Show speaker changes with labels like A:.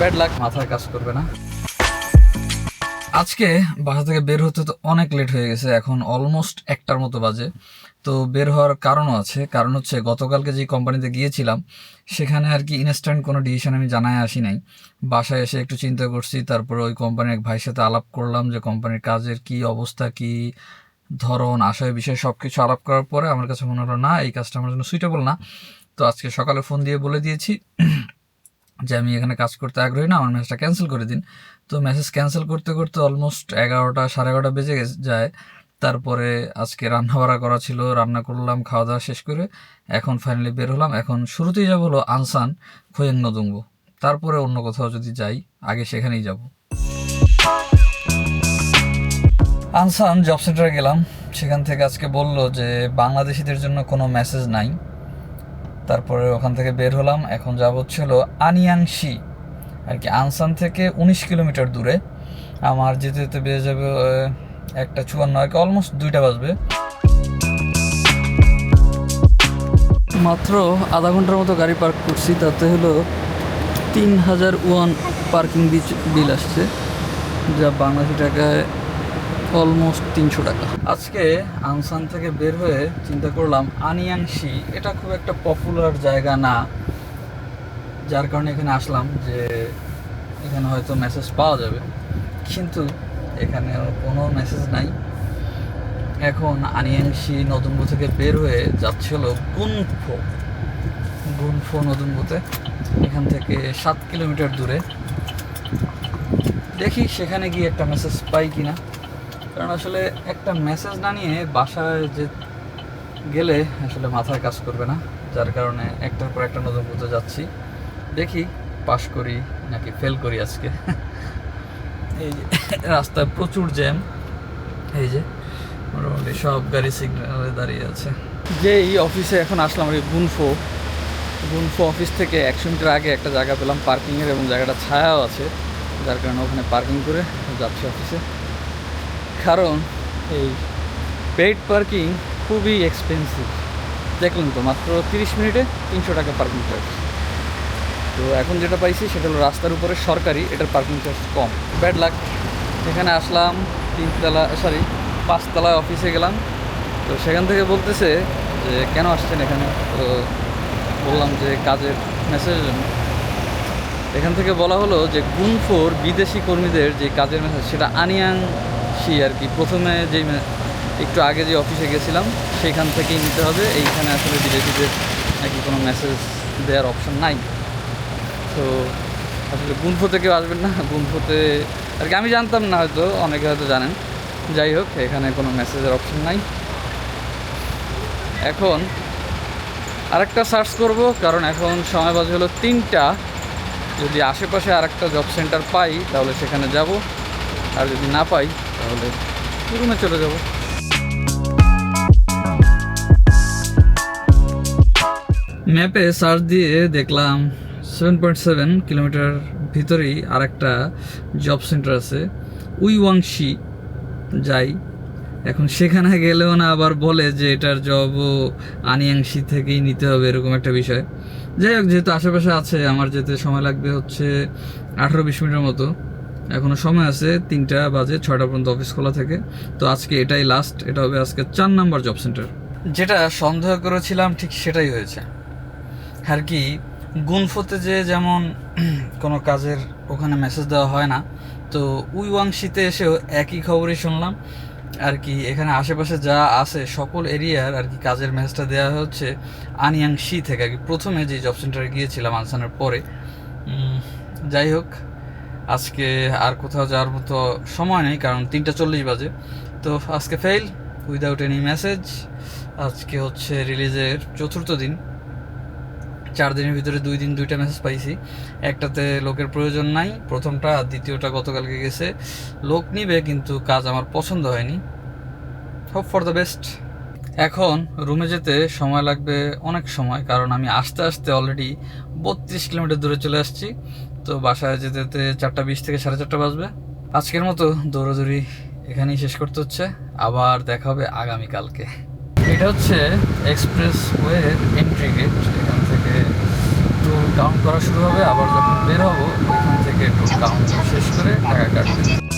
A: Bad luck মাথায় কাজ করবে না। আজকে বাসা থেকে বের হতে তো অনেক লেট হয়ে গেছে, এখন অলমোস্ট একটার মতো বাজে। তো বের হওয়ার কারণও আছে, কারণ হচ্ছে গতকালকে যে কোম্পানিতে গিয়েছিলাম, সেখানে আর কি ইনস্ট্যান্ট কোনো ডিসিশন আমি জানায় আসি নাই। বাসায় এসে একটু চিন্তা করছি, তারপরে ওই কোম্পানির এক ভাইয়ের সাথে আলাপ করলাম যে কোম্পানির কাজের কি অবস্থা, কি ধরন, আশয় বিষয় সব কিছু আলাপ করার পরে আমার কাছে মনে হলো, না, এই কাজটা আমার জন্য সুইটেবল না। তো আজকে সকালে ফোন দিয়ে বলে দিয়েছি। যে আমি এখানে কাজ করতে আগ্রহী না, আমার মেসেজটা ক্যান্সেল করে দিন। তো মেসেজ ক্যান্সেল করতে করতে অলমোস্ট এগারোটা, সাড়ে এগারোটা বেজে যায়। তারপরে আজকে রান্না বাড়া করা ছিল, রান্না করলাম, খাওয়া দাওয়া শেষ করে এখন ফাইনালি বের হলাম। এখন শুরুতেই যাব হলো আনসান খোয়েং নদুঙ্গ তারপরে অন্য কোথাও যদি যাই, আগে সেখানেই যাব। আনসান জব সেন্টারে গেলাম। সেখান থেকে আজকে বলল যে বাংলাদেশিদের জন্য কোনো মেসেজ নাই। তারপরে ওখান থেকে বের হলাম। এখন যাব হলো আনিয়াংশি, আর কি আনসান থেকে উনিশ কিলোমিটার দূরে। আমার যেতে যেতে বেজে যাবে একটা চুয়ান্ন, আর কি অলমোস্ট দুইটা বাজবে। মাত্র আধা ঘণ্টার মতো গাড়ি পার্ক করছি, তাতে হলো তিন হাজার ওয়ান পার্কিং বিচ বিল আসছে, যা বাংলাদেশি টাকায় অলমোস্ট তিনশো টাকা। আজকে আনসান থেকে বের হয়ে চিন্তা করলাম, আনিয়াংশি, এটা খুব একটা পপুলার জায়গা না। যার কারণে এখানে আসলাম যে এখানে হয়তো মেসেজ পাওয়া যাবে। কিন্তু এখানে কোনো মেসেজ নাই। এখন আনিয়াংশি নতুনবু থেকে বের হয়ে যাচ্ছে হলো গুনফো। গুনফো নতুনবুতে। এখান থেকে সাত কিলোমিটার দূরে। দেখি সেখানে গিয়ে একটা মেসেজ পাই কিনা। কারণ আসলে একটা মেসেজ না নিয়ে বাসায় যে গেলে আসলে মাথায় কাজ করবে না। যার কারণে একটার পর একটা নতুন পথে যাচ্ছি। দেখি পাশ করি নাকি ফেল করি আজকে। এই যে, রাস্তায় প্রচুর জ্যাম এই যে, মোটামুটি সব গাড়ি সিগন্যালে দাঁড়িয়ে আছে। যে এই অফিসে এখন আসলাম আর গুনফো। গুনফো অফিস থেকে একশো মিটার আগে একটা জায়গা পেলাম পার্কিংয়ের এবং জায়গাটা ছায়াও আছে। যার কারণে ওখানে পার্কিং করে যাচ্ছি অফিসে কারণ এই পেইড পার্কিং খুবই এক্সপেন্সিভ দেখলেন তো, মাত্র তিরিশ মিনিটে তিনশো টাকা পার্কিং চার্জ তো এখন যেটা পাইছি, সেটা হলো রাস্তার উপরে সরকারি, এটার পার্কিং চার্জ কম। ব্যাড লাক এখানে আসলাম, তিনতলা সরি পাঁচতলা অফিসে গেলাম। তো সেখান থেকে বলতেছে যে, কেন আসছেন এখানে? তো বললাম যে, কাজের মেসেজের জন্য। এখান থেকে বলা হলো যে গুনফোর বিদেশি কর্মীদের যে কাজের মেসেজ সেটা আনিয়াংশি আর কি। প্রথমে যেই মে- একটু আগে যে অফিসে গেছিলাম সেখান থেকেই নিতে হবে। এইখানে আসলে বিদেশিদের নাকি কোনো মেসেজ দেওয়ার অপশন নাই। তো আসলে গুনফোতে কেউ আসবেন না। গুনফোতে আর কি, আমি জানতাম না হয়তো, অনেকে হয়তো জানেন। যাই হোক, এখানে কোনো মেসেজের অপশন নাই। এখন আরেকটা সার্চ করব, কারণ এখন সময় বাজে হলো তিনটা। যদি আশেপাশে আরেকটা জব সেন্টার পাই, তাহলে সেখানে যাব। আর যদি না পাই তাহলে রুমে চলে যাব। ম্যাপে সার্চ দিয়ে দেখলাম সেভেন পয়েন্ট সেভেন কিলোমিটার ভিতরেই আরেকটা জব সেন্টার আছে। উইওয়াংশি যাই। এখন সেখানে গেলেও না আবার বলে যে এটার জবও আনিয়াংশি থেকেই নিতে হবে এরকম একটা বিষয়। যাই হোক, যেহেতু আশেপাশে আছে, আমার যেতে সময় লাগবে হচ্ছে আঠারো বিশ মিনিটের মতো। এখনও সময় আছে তিনটা বাজে, ছয়টা পর্যন্ত অফিস খোলা থেকে। তো আজকে এটাই লাস্ট এটা হবে আজকে চার নাম্বার জব সেন্টার যেটা সন্দেহ করেছিলাম ঠিক সেটাই হয়েছে। আর কি, গুনফোতে যে যেমন কোনো কাজের ওখানে মেসেজ দেওয়া হয় না, তো উই উইওয়াংশিতে এসেও একই খবরই শুনলাম। আর কি, এখানে আশেপাশে যা আছে সকল এরিয়ার আর কি কাজের মেসেজটা দেওয়া হচ্ছে আনিয়াংশি থেকে। আর কি প্রথমে যে জব সেন্টারে গিয়েছিলাম আনসানের পরে। যাই হোক আজকে আর কোথাও যাওয়ার মতো সময় নেই, কারণ তিনটা চল্লিশ বাজে। তো আজকে ফেল উইদাউট এনি মেসেজ আজকে হচ্ছে রিলিজের চতুর্থ দিন। চার দিনের ভিতরে দুই দিন দুইটা মেসেজ পাইছি। একটাতে লোকের প্রয়োজন নাই, প্রথমটা, আর দ্বিতীয়টা গতকালকে গেছে। লোক নিবে, কিন্তু কাজ আমার পছন্দ হয়নি। হোপ ফর দ্য বেস্ট এখন রুমে যেতে সময় লাগবে অনেক সময়, কারণ আমি আস্তে আস্তে অলরেডি বত্রিশ কিলোমিটার দূরে চলে আসছি। তো বাসায় যেতে যেতে চারটা বিশ থেকে সাড়ে চারটা বাজবে। আজকের মতো দৌড়াদৌড়ি এখানেই শেষ করতে হচ্ছে। আবার দেখা হবে আগামীকালকে। এটা হচ্ছে এক্সপ্রেস ওয়ের এন্ট্রি গেট। এখান থেকে টুর কাউন্ট করা শুরু হবে। আবার যখন বের হব, ওইখান থেকে টুর কাউন্ট শেষ করে টাকা কাটবে।